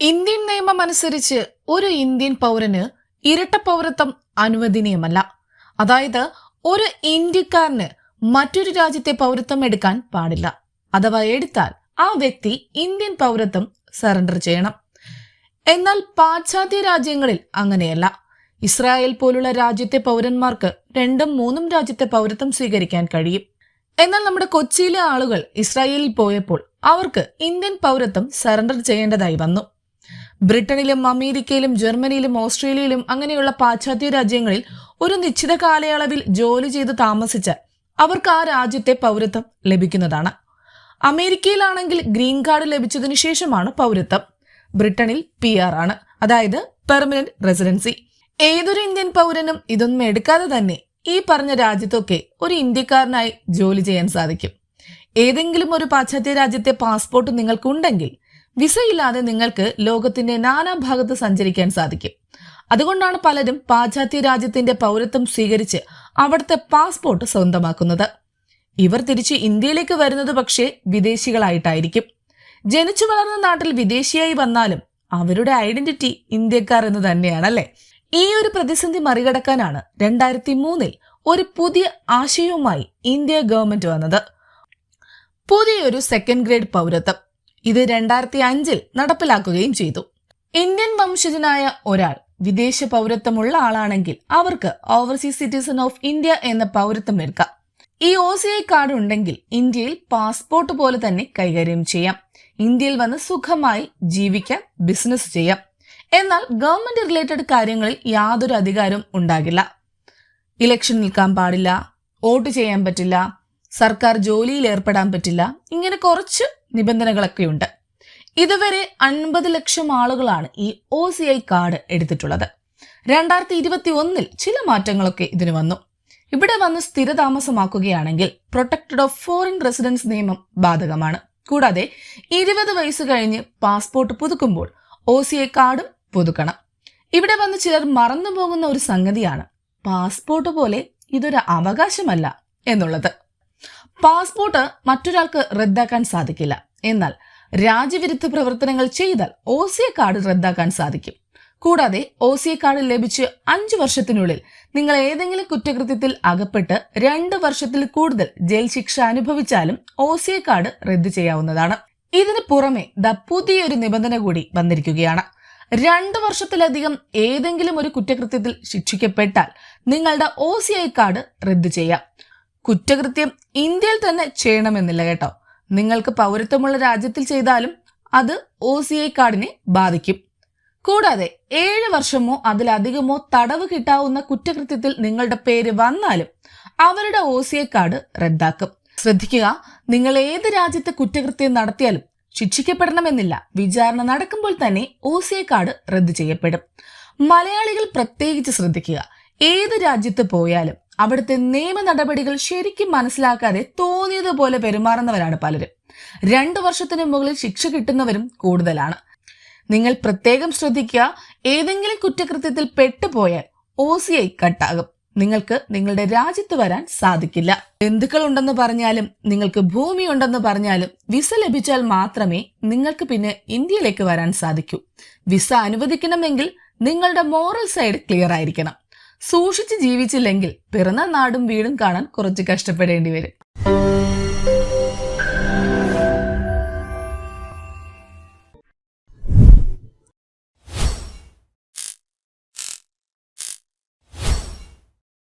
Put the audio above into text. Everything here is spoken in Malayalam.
ഇന്ത്യൻ നിയമം അനുസരിച്ച് ഒരു ഇന്ത്യൻ പൗരന് ഇരട്ട പൗരത്വം അനുവദനീയമല്ല. അതായത് ഒരു ഇന്ത്യക്കാരന് മറ്റൊരു രാജ്യത്തെ പൗരത്വം എടുക്കാൻ പാടില്ല. അഥവാ എടുത്താൽ ആ വ്യക്തി ഇന്ത്യൻ പൗരത്വം സറണ്ടർ ചെയ്യണം. എന്നാൽ പാശ്ചാത്യ രാജ്യങ്ങളിൽ അങ്ങനെയല്ല. ഇസ്രായേൽ പോലുള്ള രാജ്യത്തെ പൗരന്മാർക്ക് രണ്ടും മൂന്നും രാജ്യത്തെ പൗരത്വം സ്വീകരിക്കാൻ കഴിയും. എന്നാൽ നമ്മുടെ കൊച്ചിയിലെ ആളുകൾ ഇസ്രായേലിൽ പോയപ്പോൾ അവർക്ക് ഇന്ത്യൻ പൗരത്വം സറണ്ടർ ചെയ്യേണ്ടതായി വന്നു. ബ്രിട്ടനിലും അമേരിക്കയിലും ജർമ്മനിയിലും ഓസ്ട്രേലിയയിലും അങ്ങനെയുള്ള പാശ്ചാത്യ രാജ്യങ്ങളിൽ ഒരു നിശ്ചിത കാലയളവിൽ ജോലി ചെയ്ത് താമസിച്ചാൽ അവർക്ക് ആ രാജ്യത്തെ പൗരത്വം ലഭിക്കുന്നതാണ്. അമേരിക്കയിലാണെങ്കിൽ ഗ്രീൻ കാർഡ് ലഭിച്ചതിനു ശേഷമാണ് പൗരത്വം. ബ്രിട്ടനിൽ പി ആർ ആണ്. അതായത് പെർമനന്റ് റെസിഡൻസി. ഏതൊരു ഇന്ത്യൻ പൗരനും ഇതൊന്നും എടുക്കാതെ തന്നെ ഈ പറഞ്ഞ രാജ്യത്തൊക്കെ ഒരു ഇന്ത്യക്കാരനായി ജോലി ചെയ്യാൻ സാധിക്കും. ഏതെങ്കിലും ഒരു പാശ്ചാത്യ രാജ്യത്തെ പാസ്പോർട്ട് നിങ്ങൾക്കുണ്ടെങ്കിൽ വിസയില്ലാതെ നിങ്ങൾക്ക് ലോകത്തിന്റെ നാനാഭാഗത്ത് സഞ്ചരിക്കാൻ സാധിക്കും. അതുകൊണ്ടാണ് പലരും പാശ്ചാത്യ രാജ്യത്തിന്റെ പൗരത്വം സ്വീകരിച്ച് അവിടുത്തെ പാസ്പോർട്ട് സ്വന്തമാക്കുന്നത്. ഇവർ തിരിച്ച് ഇന്ത്യയിലേക്ക് വരുന്നത് പക്ഷേ വിദേശികളായിട്ടായിരിക്കും. ജനിച്ചു വളർന്ന നാട്ടിൽ വിദേശിയായി വന്നാലും അവരുടെ ഐഡന്റിറ്റി ഇന്ത്യക്കാർ എന്ന് തന്നെയാണല്ലേ? ഈ ഒരു പ്രതിസന്ധി മറികടക്കാനാണ് രണ്ടായിരത്തി മൂന്നിൽ ഒരു പുതിയ ആശയവുമായി ഇന്ത്യ ഗവൺമെന്റ് വന്നത്. പുതിയൊരു സെക്കൻഡ് ഗ്രേഡ് പൗരത്വം. ഇത് രണ്ടായിരത്തി അഞ്ചിൽ നടപ്പിലാക്കുകയും ചെയ്തു. ഇന്ത്യൻ വംശജനായ ഒരാൾ വിദേശ പൗരത്വമുള്ള ആളാണെങ്കിൽ അവർക്ക് ഓവർസീസ് സിറ്റിസൺ ഓഫ് ഇന്ത്യ എന്ന പൗരത്വം എടുക്കാം. ഈ ഒ സി ഐ കാർഡ് ഉണ്ടെങ്കിൽ ഇന്ത്യയിൽ പാസ്പോർട്ട് പോലെ തന്നെ കൈകാര്യം ചെയ്യാം. ഇന്ത്യയിൽ വന്ന് സുഖമായി ജീവിക്കാം ബിസിനസ് ചെയ്യാം. എന്നാൽ ഗവൺമെന്റ് റിലേറ്റഡ് കാര്യങ്ങളിൽ യാതൊരു അധികാരവും ഉണ്ടാകില്ല. ഇലക്ഷൻ നിൽക്കാൻ പാടില്ല വോട്ട് ചെയ്യാൻ പറ്റില്ല സർക്കാർ ജോലിയിൽ ഏർപ്പെടാൻ പറ്റില്ല. ഇങ്ങനെ കുറച്ച് നിബന്ധനകളൊക്കെ ഉണ്ട് ഇതുവരെ അൻപത് ലക്ഷം ആളുകളാണ് ഈ ഒ സി ഐ കാർഡ് എടുത്തിട്ടുള്ളത്. രണ്ടായിരത്തി ഇരുപത്തി ഒന്നിൽ ചില മാറ്റങ്ങളൊക്കെ ഇതിന് വന്നു. ഇവിടെ വന്ന് സ്ഥിരതാമസമാക്കുകയാണെങ്കിൽ പ്രൊട്ടക്റ്റഡ് ഓഫ് ഫോറിൻ റെസിഡൻസ് നിയമം ബാധകമാണ്. കൂടാതെ ഇരുപത് വയസ്സ് കഴിഞ്ഞ് പാസ്പോർട്ട് പുതുക്കുമ്പോൾ ഒ സി ഐ കാർഡും പുതുക്കണം. ഇവിടെ വന്ന് ചിലർ മറന്നു പോകുന്ന ഒരു സംഗതിയാണ്. പാസ്പോർട്ട് പോലെ ഇതൊരു അവകാശമല്ല എന്നുള്ളത്. പാസ്പോർട്ട് മറ്റൊരാൾക്ക് റദ്ദാക്കാൻ സാധിക്കില്ല. എന്നാൽ രാജ്യവിരുദ്ധ പ്രവർത്തനങ്ങൾ ചെയ്താൽ ഒ സി എ കാർഡ് റദ്ദാക്കാൻ സാധിക്കും. കൂടാതെ ഒ സി എ കാർഡ് ലഭിച്ച് അഞ്ചു വർഷത്തിനുള്ളിൽ നിങ്ങൾ ഏതെങ്കിലും കുറ്റകൃത്യത്തിൽ അകപ്പെട്ട് രണ്ട് വർഷത്തിൽ കൂടുതൽ ജയിൽ ശിക്ഷ അനുഭവിച്ചാലും ഒ സി എ കാർഡ് റദ്ദ് ചെയ്യാവുന്നതാണ്. ഇതിന് പുറമെ പുതിയൊരു നിബന്ധന കൂടി വന്നിരിക്കുകയാണ്. രണ്ട് വർഷത്തിലധികം ഏതെങ്കിലും ഒരു കുറ്റകൃത്യത്തിൽ ശിക്ഷിക്കപ്പെട്ടാൽ നിങ്ങളുടെ ഒ സി ഐ കാർഡ് റദ്ദ് ചെയ്യാം. കുറ്റകൃത്യം ഇന്ത്യയിൽ തന്നെ ചെയ്യണമെന്നില്ല കേട്ടോ. നിങ്ങൾക്ക് പൗരത്വമുള്ള രാജ്യത്തിൽ ചെയ്താലും അത് ഒ സി ഐ കാർഡിനെ ബാധിക്കും. കൂടാതെ ഏഴ് വർഷമോ അതിലധികമോ തടവ് കിട്ടാവുന്ന കുറ്റകൃത്യത്തിൽ നിങ്ങളുടെ പേര് വന്നാലും അവരുടെ ഒ സി ഐ കാർഡ് റദ്ദാക്കും. ശ്രദ്ധിക്കുക നിങ്ങൾ ഏത് രാജ്യത്തെ കുറ്റകൃത്യം നടത്തിയാലും ശിക്ഷിക്കപ്പെടണമെന്നില്ല. വിചാരണ നടക്കുമ്പോൾ തന്നെ ഒ സി ഐ കാർഡ് റദ്ദ് ചെയ്യപ്പെടും. മലയാളികൾ പ്രത്യേകിച്ച് ശ്രദ്ധിക്കുക ഏത് രാജ്യത്ത് പോയാലും അവിടുത്തെ നിയമ നടപടികൾ ശരിക്കും മനസ്സിലാക്കാതെ തോന്നിയതുപോലെ പെരുമാറുന്നവരാണ് പലരും. രണ്ടു വർഷത്തിന് മുകളിൽ ശിക്ഷ കിട്ടുന്നവരും കൂടുതലാണ്. നിങ്ങൾ പ്രത്യേകം ശ്രദ്ധിക്കുക ഏതെങ്കിലും കുറ്റകൃത്യത്തിൽ പെട്ടുപോയാൽ ഒ സി ഐ കട്ടാകും. നിങ്ങൾക്ക് നിങ്ങളുടെ രാജ്യത്ത് വരാൻ സാധിക്കില്ല. ബന്ധുക്കൾ ഉണ്ടെന്ന് പറഞ്ഞാലും നിങ്ങൾക്ക് ഭൂമി ഉണ്ടെന്ന് പറഞ്ഞാലും വിസ ലഭിച്ചാൽ മാത്രമേ നിങ്ങൾക്ക് പിന്നെ ഇന്ത്യയിലേക്ക് വരാൻ സാധിക്കൂ. വിസ അനുവദിക്കണമെങ്കിൽ നിങ്ങളുടെ മോറൽ സൈഡ് ക്ലിയർ ആയിരിക്കണം. സൂക്ഷിച്ച് ജീവിച്ചില്ലെങ്കിൽ പിറന്ന നാടും വീടും കാണാൻ കുറച്ച് കഷ്ടപ്പെടേണ്ടി വരും.